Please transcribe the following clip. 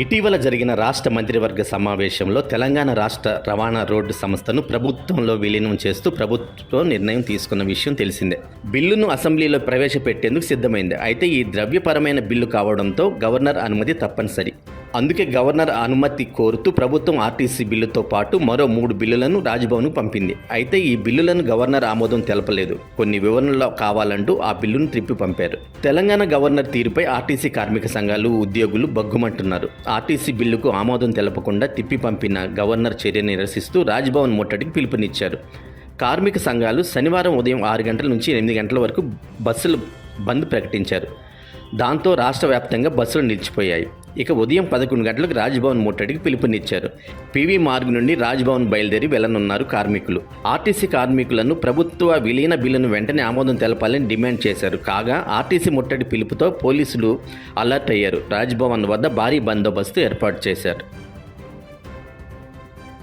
ఇటీవల జరిగిన రాష్ట్ర మంత్రివర్గ సమావేశంలో తెలంగాణ రాష్ట్ర రవాణా రోడ్డు సంస్థను ప్రభుత్వంలో విలీనం చేస్తూ ప్రభుత్వం నిర్ణయం తీసుకున్న విషయం తెలిసిందే. బిల్లును అసెంబ్లీలో ప్రవేశపెట్టేందుకు సిద్ధమైంది. అయితే ఈ ద్రవ్యపరమైన బిల్లు కావడంతో గవర్నర్ అనుమతి తప్పనిసరి. అందుకే గవర్నర్ అనుమతి కోరుతూ ప్రభుత్వం ఆర్టీసీ బిల్లుతో పాటు మరో మూడు బిల్లులను రాజ్భవన్కు పంపింది. అయితే ఈ బిల్లులను గవర్నర్ ఆమోదం తెలపలేదు. కొన్ని వివరణలు కావాలంటూ ఆ బిల్లును త్రిప్పి పంపారు. తెలంగాణ గవర్నర్ తీరుపై ఆర్టీసీ కార్మిక సంఘాలు ఉద్యోగులు బగ్గుమంటున్నారు. ఆర్టీసీ బిల్లుకు ఆమోదం తెలపకుండా తిప్పి పంపిన గవర్నర్ చర్య నిరసిస్తూ రాజ్భవన్ ముట్టడికి పిలుపునిచ్చారు. కార్మిక సంఘాలు శనివారం ఉదయం ఆరు గంటల నుంచి ఎనిమిది గంటల వరకు బస్సులు బంద్ ప్రకటించారు. దాంతో రాష్ట్ర వ్యాప్తంగా బస్సులు నిలిచిపోయాయి. ఇక ఉదయం పదకొండు గంటలకు రాజ్భవన్ ముట్టడికి పిలుపునిచ్చారు. పివి మార్గ్ నుండి రాజ్భవన్ బయలుదేరి వెళ్ళనున్నారు కార్మికులు. ఆర్టీసీ కార్మికులను ప్రభుత్వ విలీన బిల్లును వెంటనే ఆమోదం తెలపాలని డిమాండ్ చేశారు. కాగా ఆర్టీసీ ముట్టడి పిలుపుతో పోలీసులు అలర్ట్ అయ్యారు. రాజ్భవన్ వద్ద భారీ బందోబస్తు ఏర్పాటు చేశారు.